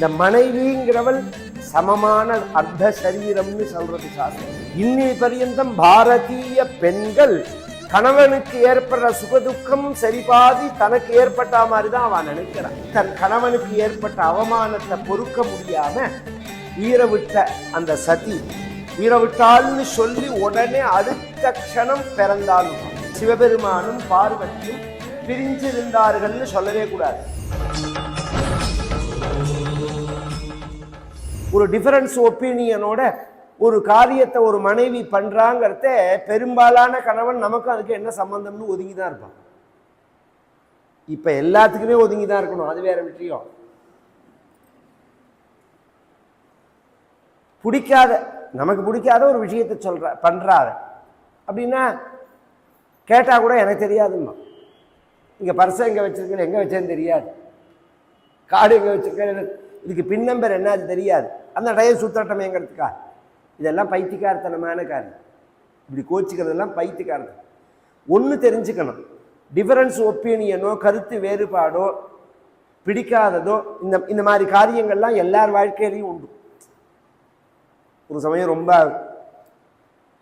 இந்த மனைவிங்கிறவள் சமமான அர்த்த சரீரம்னு சொல்றது சாஸ்திரம். இன்னி பரியந்தம் பாரதிய பெண்கள் கணவனுக்கு ஏற்படுற சுகதுக்கம் சரிபாதி தனக்கு ஏற்பட்ட மாதிரி தான் அவன் நினைக்கிறான். தன் கணவனுக்கு ஏற்பட்ட அவமானத்தை பொறுக்க முடியாம ஈரவிட்ட அந்த சதி. உயிரை சொல்லி உடனே அடுத்த க்ஷணம் பிறந்தாலும் சிவபெருமானும் பார்வதியும் பிரிஞ்சிருந்தார்கள்னு சொல்லவே கூடாது. ஒரு டிஃபரன்ஸ் ஒப்பீனியனோட ஒரு காரியத்தை ஒரு மனைவி பண்ணுறாங்கிறத பெரும்பாலான கணவன் நமக்கும் அதுக்கு என்ன சம்பந்தம்னு ஒதுங்கி தான் இருப்பான். இப்போ எல்லாத்துக்குமே ஒதுங்கி தான் இருக்கணும். அது வேற விஷயம். பிடிக்காத நமக்கு பிடிக்காத ஒரு விஷயத்தை சொல்ற பண்றாத. அப்படின்னா கேட்டால் கூட எனக்கு தெரியாதும்மா. இங்க பர்சை எங்கே வச்சிருக்கேன் எங்கே வச்சேன்னு தெரியாது. காடு எங்கே வச்சிருக்கேன் இதுக்கு பின் நம்பர் என்ன அது தெரியாது. அந்த டயர் சுத்தட்டமேங்கிறதுக்கா இதெல்லாம் பைத்தியக்காரத்தனமான காரியம். இப்படி கோச்சிக்கிறதெல்லாம் பைத்தியக்காரத்தனம் ஒன்று தெரிஞ்சுக்கணும். டிஃபரன்ஸ் ஒப்பீனியனோ கருத்து வேறுபாடோ பிடிக்காததோ இந்த இந்த மாதிரி காரியங்கள்லாம் எல்லார் வாழ்க்கையிலையும் உண்டு. ஒரு சமயம் ரொம்ப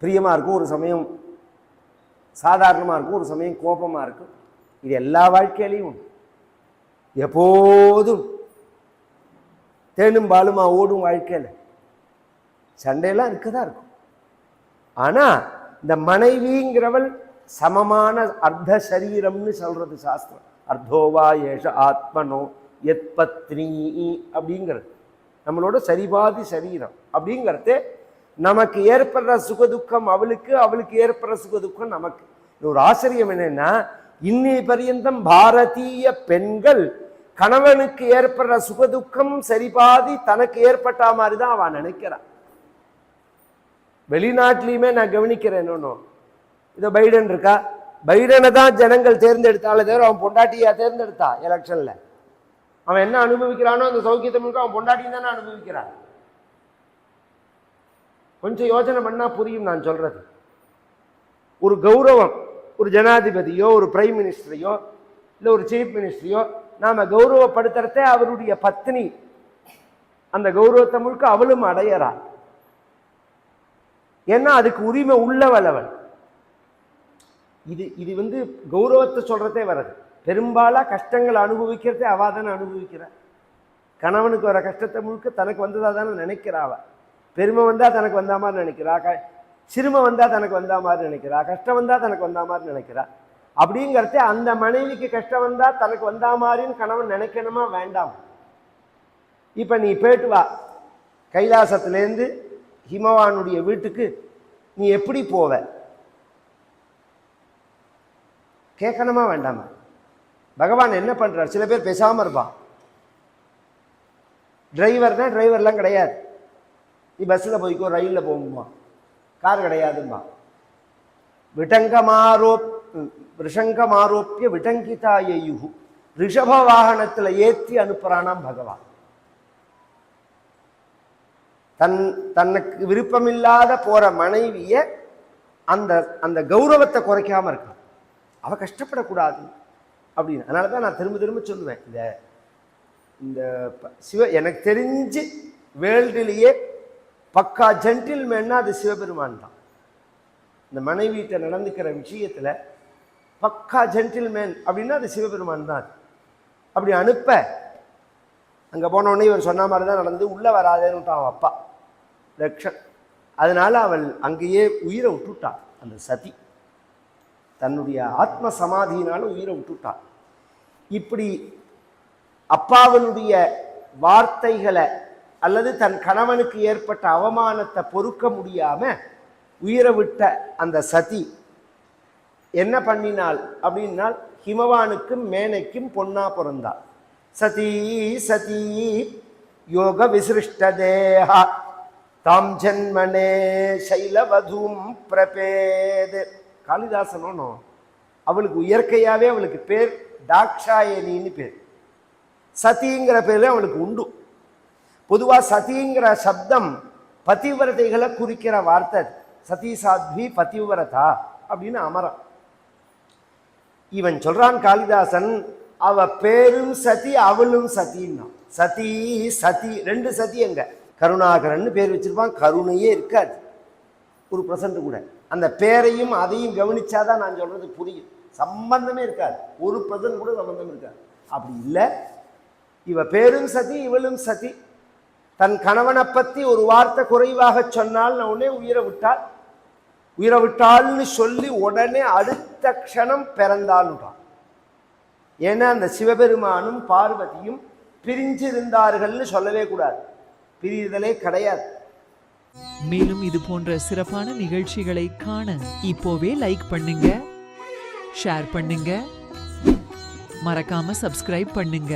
பிரியமாக இருக்கும் ஒரு சமயம் சாதாரணமாக இருக்கும் ஒரு சமயம் கோபமாக இருக்கும். இது எல்லா வாழ்க்கையிலையும் உண்டு. எப்போதும் தேனும் பாலுமா ஓடும் வாழ்க்கையில்? சண்டையெல்லாம் இருக்கதான் இருக்கும். ஆனால் இந்த மனைவிங்கிறவள் சமமான அர்த்த சரீரம்னு சொல்றது சாஸ்திரம். அர்த்தோவா ஏஷ ஆத்மனோ எத் பத்னி அப்படிங்கிறது. நம்மளோட சரிபாதி சரீரம் அப்படிங்கிறது நமக்கு ஏற்படுற சுகதுக்கம் அவளுக்கு அவளுக்கு ஏற்படுற சுகதுக்கம் நமக்கு. இது ஒரு ஆச்சரியம் என்னன்னா இன்னி பரியந்தம் பாரதிய பெண்கள் கணவனுக்கு ஏற்படுற சுகதுக்கம் சரிபாதி தனக்கு ஏற்பட்ட மாதிரி தான் அவன் நினைக்கிறான். வெளிநாட்டிலையுமே நான் கவனிக்கிறேன் இன்னொன்னு. இதோ பைடன் இருக்கா? பைடனை தான் ஜனங்கள் தேர்ந்தெடுத்தாலே தவிர அவன் பொண்டாட்டியா தேர்ந்தெடுத்தா எலெக்ஷன்ல? அவன் என்ன அனுபவிக்கிறானோ அந்த சௌக்கியத்தை முழுக்க அவன் பொண்டாட்டியும் தானே அனுபவிக்கிறான். கொஞ்சம் யோசனை பண்ணால் புரியும் நான் சொல்கிறது ஒரு கௌரவம் ஒரு ஜனாதிபதியோ ஒரு பிரைம் மினிஸ்டரையோ இல்லை ஒரு சீஃப் மினிஸ்டரையோ நாம கௌரவப்படுத்துறதே அவருடைய பத்னி. அந்த கௌரவத்தை முழுக்க அவளும் அடையறா. ஏன்னா அதுக்கு உரிமை உள்ளவள் அவள். இது இது வந்து கௌரவத்தை சொல்றதே வராது. பெரும்பாலாக கஷ்டங்களை அனுபவிக்கிறதே அவள் தானே அனுபவிக்கிறாள் கணவனுக்கு வர கஷ்டத்தை முழுக்க தனக்கு வந்ததா தானே நினைக்கிறா அவள் பெருமை வந்தால் தனக்கு வந்தா மாதிரி நினைக்கிறா. க சிறுமை வந்தால் தனக்கு வந்தா மாதிரி நினைக்கிறா. கஷ்டம் வந்தால் தனக்கு வந்தா மாதிரி நினைக்கிறா. அப்படிங்கிறத அந்த மனைவிக்கு கஷ்டம் வந்தால் தனக்கு வந்தா மாதிரின்னு கணவன் நினைக்கணுமா? வேண்டாம். இப்போ நீ போயிட்டு வா. கைலாசத்துலேருந்து ஹிமவானுடைய வீட்டுக்கு நீ எப்படி போவ? கேட்கணுமா வேண்டாமா? பகவான் என்ன பண்ணுறார் சில பேர் பேசாமல் இருப்பான் டிரைவர்னா டிரைவர்லாம் கிடையாது. நீ பஸ்ஸில் போய்க்கோ ரயிலில் போகுமா கார் கிடையாதும்பா விட்டங்கமாரோப் ரிஷங்கமாரோப்பிய விட்டங்கிதாயுகு ரிஷப வாகனத்தில் ஏற்றி அனுப்புகிறானாம் பகவான் தன் தனக்கு விருப்பமில்லாத போற மனைவிய அந்த அந்த கௌரவத்தை குறைக்காம இருக்கான் அவ கஷ்டப்படக்கூடாது அப்படின்னு அதனால தான் நான் திரும்ப திரும்ப சொல்லுவேன் இந்த இந்த சிவ எனக்கு தெரிஞ்சு வேர்ல்டுலேயே பக்கா ஜென்டில்மேன்னா அது சிவபெருமான் தான் இந்த மனைவிட்ட நடந்துக்கிற விஷயத்துல பக்கா ஜென்டில்மேன் அப்படின்னா அது சிவபெருமான் தான். அப்படி அனுப்ப. அங்கே போன இவர் சொன்ன மாதிரி தான் நடந்து உள்ளே வராதேன்னு அவன் அப்பா. லக்ஷன் அதனால் அவள் அங்கேயே உயிரை விட்டுட்டாள் அந்த சதி. தன்னுடைய ஆத்ம சமாதியினால் உயிரை விட்டுட்டாள் இப்படி அப்பாவனுடைய வார்த்தைகளை அல்லது தன் கணவனுக்கு ஏற்பட்ட அவமானத்தை பொறுக்க முடியாமல் உயிரை விட்ட அந்த சதி என்ன பண்ணினாள் அப்படின்னால் ஹிமவானுக்கும் மேனைக்கும் பொன்னா பிறந்தாள் சதி சதி யோக விசிருஷ்ட தேஹா. தாம் ஜன்மனே சைலவதும் பிரபேது. காளிதாசனும் அவளுக்கு இயற்கையாகவே அவளுக்கு பேர் தாக்ஷாயணின்னு பேர். சதிங்கிற பேர் அவளுக்கு உண்டு. பொதுவாக சதிங்கிற சப்தம் பதிவிரதைகளை குறிக்கிற வார்த்தை சதி சாத்வி பதிவிரதா அப்படின்னு அமரம். இவன் சொல்றான் காளிதாசன் அவ பேரும் சதி அவளும் சதின்னா. சதி சதி ரெண்டு சதி எங்க? கருணாகரன் பேர் வச்சிருப்பான் கருணையே இருக்காது. ஒரு பிரசன்ட் கூட. அந்த பேரையும் அதையும் கவனிச்சாதான் நான் சொல்றது புரியும். சம்பந்தமே இருக்காது. ஒரு பிரசன்ட் கூட சம்பந்தம் இருக்காது. அப்படி இல்லை. இவ பேரும் சதி இவளும் சதி. தன் கணவனை பற்றி ஒரு வார்த்தை குறைவாக சொன்னால் நான் உடனே உயிரை விட்டாள் உயிரை விட்டாள்னு சொல்லி உடனே அடுத்த க்ஷணம் பிறந்தாள்ன்றான் ஏன்னா அந்த சிவபெருமானும் பார்வதியும் பிரிஞ்சிருந்தார்கள்னு சொல்லவே கூடாது. பிரிதலே கிடையாது. மேலும் இது போன்ற சிறப்பான நிகழ்ச்சிகளை காண இப்போவே லைக் பண்ணுங்க ஷேர் பண்ணுங்க மறக்காம சப்ஸ்கிரைப் பண்ணுங்க.